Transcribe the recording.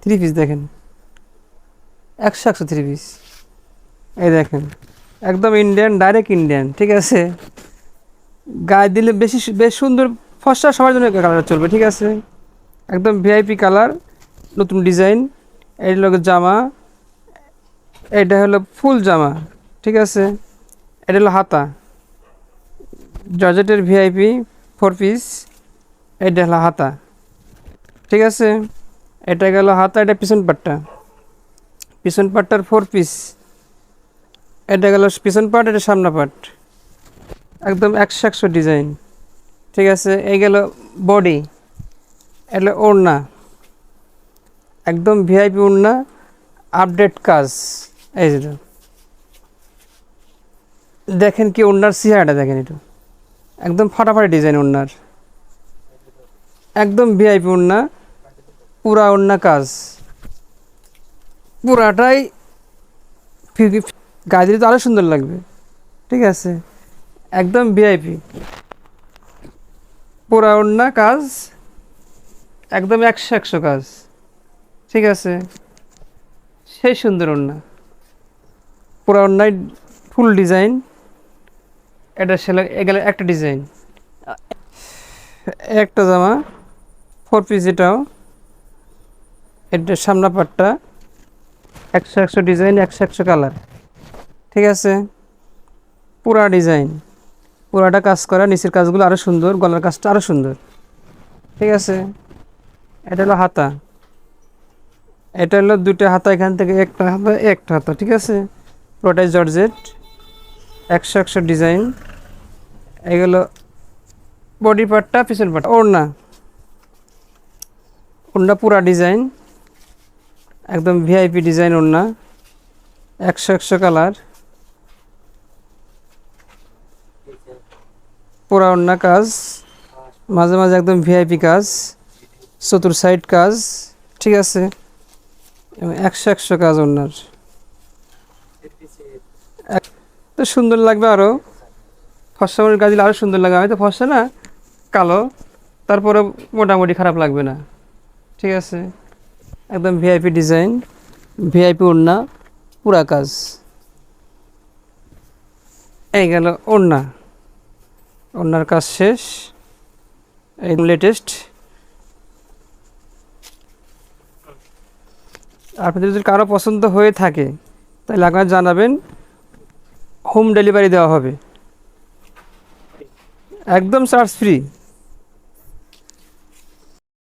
Three piece দেখেন। একশো একশো থ্রি পিস এই দেখেন, একদম ইন্ডিয়ান ডাইরেক্ট ইন্ডিয়ান ঠিক আছে? গায়ে দিলে বেশি বেশ সুন্দর, ফসা সবার জন্য কালার চলবে, ঠিক আছে? একদম ভিআইপি কালার নতুন ডিজাইন এই হলো জামা, এটা হলো ফুল জামা, ঠিক আছে? এটা হলো হাতা। জর্জেটের ভিআইপি ফোর পিস এটা হলো হাতা, ঠিক আছে? এটা গেল হাতা, এটা পিছন পাটটা। পিছন পাটটার ফোর পিস এটা গেল পিছন পাট, এটা সামনা পাট। একদম একশো একশো ডিজাইন ঠিক আছে, এই গেল বডি এটা ওড়না। একদম ভিআইপি ওড়না আপডেট কাজ। এই যে দেখেন কি ওড়নার সিহাটা দেখেন একটু একদম ফাটাফাটি ডিজাইন ওড়নার। একদম ভিআইপি ওড়না। পুরা ওড়না কাজ। পুরাটাই গায়ে তো আরও সুন্দর লাগবে। ঠিক আছে? একদম ভিআইপি পুরা ওড়না কাজ, একদম একশো একশো কাজ। ঠিক আছে? সেই সুন্দর ওড়না পুরা ওড়নায় ফুল ডিজাইন। এটা সেলাই, এগুলো একটা ডিজাইন। একটা জামা, ফোর পিস এটাও এটা সামনা পাটটা একশো একশো ডিজাইন, একশো একশো কালার। ঠিক আছে? পুরা ডিজাইন। পুরাটা কাজ করা, নিচের কাজগুলো আরও সুন্দর, গলার কাজটা আরও সুন্দর। ঠিক আছে? এটা হলো হাতা। এটা হলো দুটো হাতা, এখান থেকে একটা হাতা একটা হাতা। ঠিক আছে? পুরোটাই জর্জেট। একশো একশো ডিজাইন। এগুলো বডি পার্টটা, পিছন পার্ট। ওড়না। ওড়না পুরা ডিজাইন। একদম ভিআইপি ডিজাইন ওড়না একশো একশো কালার পুরা ওড়না কাজ। মাঝে মাঝে একদম ভিআইপি কাজ। চতুর সাইড কাজ। ঠিক আছে। একশো একশো কাজ ওনার তো সুন্দর লাগবে আরও ফর্সা মনে গাছ দিলে আরও সুন্দর লাগবে। আমি তো ফর্সা না, কালো। তারপরে মোটামুটি খারাপ লাগবে না। ঠিক আছে। একদম ভিআইপি ডিজাইন ভিআইপি ওড়না, পুরা কাজ। এই গেল ওড়না। ওড়নার কাজ শেষ। এই লেটেস্ট আপনাদের যদি কারও পছন্দ হয়ে থাকে, তাহলে আপনারা জানাবেন হোম ডেলিভারি দেওয়া হবে। একদম চার্জ ফ্রি